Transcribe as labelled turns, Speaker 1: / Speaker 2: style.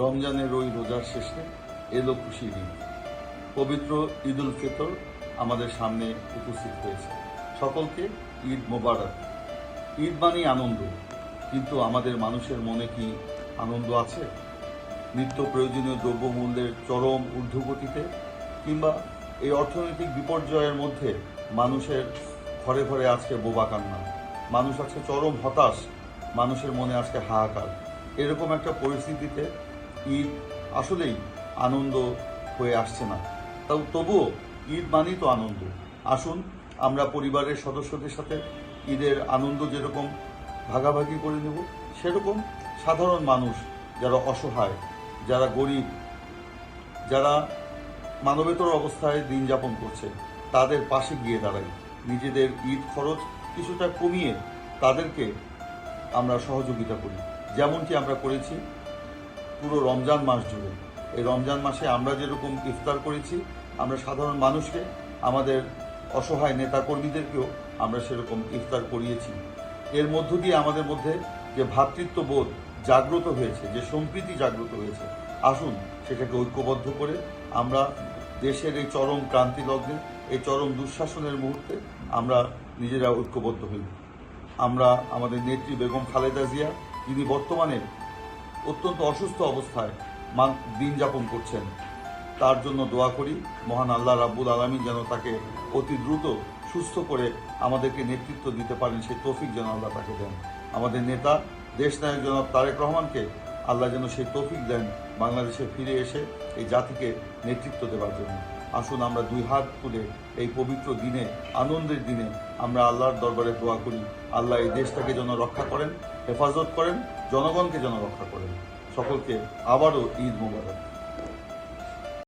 Speaker 1: রমজানের ওই রোজার শেষে এলো খুশির ঈদ। পবিত্র ঈদ উল ফিতর আমাদের সামনে উপস্থিত হয়েছে। সকলকে ঈদ মোবারক। ঈদ মানেই আনন্দ, কিন্তু আমাদের মানুষের মনে কি আনন্দ আছে? নিত্য প্রয়োজনীয় দ্রব্যমূল্যের চরম ঊর্ধ্বগতিতে কিংবা এই অর্থনৈতিক বিপর্যয়ের মধ্যে মানুষের ঘরে ঘরে আজকে বোবা কান্না। মানুষ আজকে চরম হতাশ, মানুষের মনে আজকে হাহাকার। এরকম একটা পরিস্থিতিতে ঈদ আসলেই আনন্দ হয়ে আসছে না। তাও তবুও ঈদ মানেই তো আনন্দ। আসুন, আমরা পরিবারের সদস্যদের সাথে ঈদের আনন্দ যেরকম ভাগাভাগি করে নেব, সেরকম সাধারণ মানুষ যারা অসহায়, যারা গরিব, যারা মানবেতর অবস্থায় দিন যাপন করছে, তাদের পাশে গিয়ে দাঁড়াই। নিজেদের ঈদ খরচ কিছুটা কমিয়ে তাদেরকে আমরা সহযোগিতা করি। যেমনটি আমরা করেছি পুরো রমজান মাস জুড়ে। এই রমজান মাসে আমরা যেরকম ইফতার করেছি, আমরা সাধারণ মানুষকে, আমাদের অসহায় নেতাকর্মীদেরকেও আমরা সেরকম ইফতার করিয়েছি। এর মধ্য দিয়ে আমাদের মধ্যে যে ভ্রাতৃত্ববোধ জাগ্রত হয়েছে, যে সম্প্রীতি জাগ্রত হয়েছে, আসুন সেটাকে ঐক্যবদ্ধ করে আমরা দেশের এই চরম ক্রান্তি লগ্নে এই চরম দুঃশাসনের মুহূর্তে আমরা নিজেরা ঐক্যবদ্ধ হই। আমরা আমাদের নেত্রী বেগম খালেদা জিয়া, যিনি বর্তমানে অত্যন্ত অসুস্থ অবস্থায় মান- দিন যাপন করছেন। তার জন্য দোয়া করি, মহান আল্লাহ রাব্বুল আলমী যেন তাকে অতি দ্রুত সুস্থ করে আমাদেরকে নেতৃত্ব দিতে পারেন, সেই তৌফিক যেন আল্লাহ তাকে দেন। আমাদের নেতা, দেশনায়ক জনাব তারেক রহমানকে আল্লাহ যেন সেই তৌফিক দেন বাংলাদেশে ফিরে এসে এই জাতিকে নেতৃত্ব দেওয়ার জন্য। আসুন আমরা দুই হাত তুলে এই পবিত্র দিনে, আনন্দের দিনে আমরা আল্লাহর দরবারে দোয়া করি। আল্লাহ এই দেশটাকে যেন রক্ষা করেন হেফাজত করেন জনগণকে জনরক্ষা রক্ষা করেন। সকলকে আবারও ঈদ মোবারক।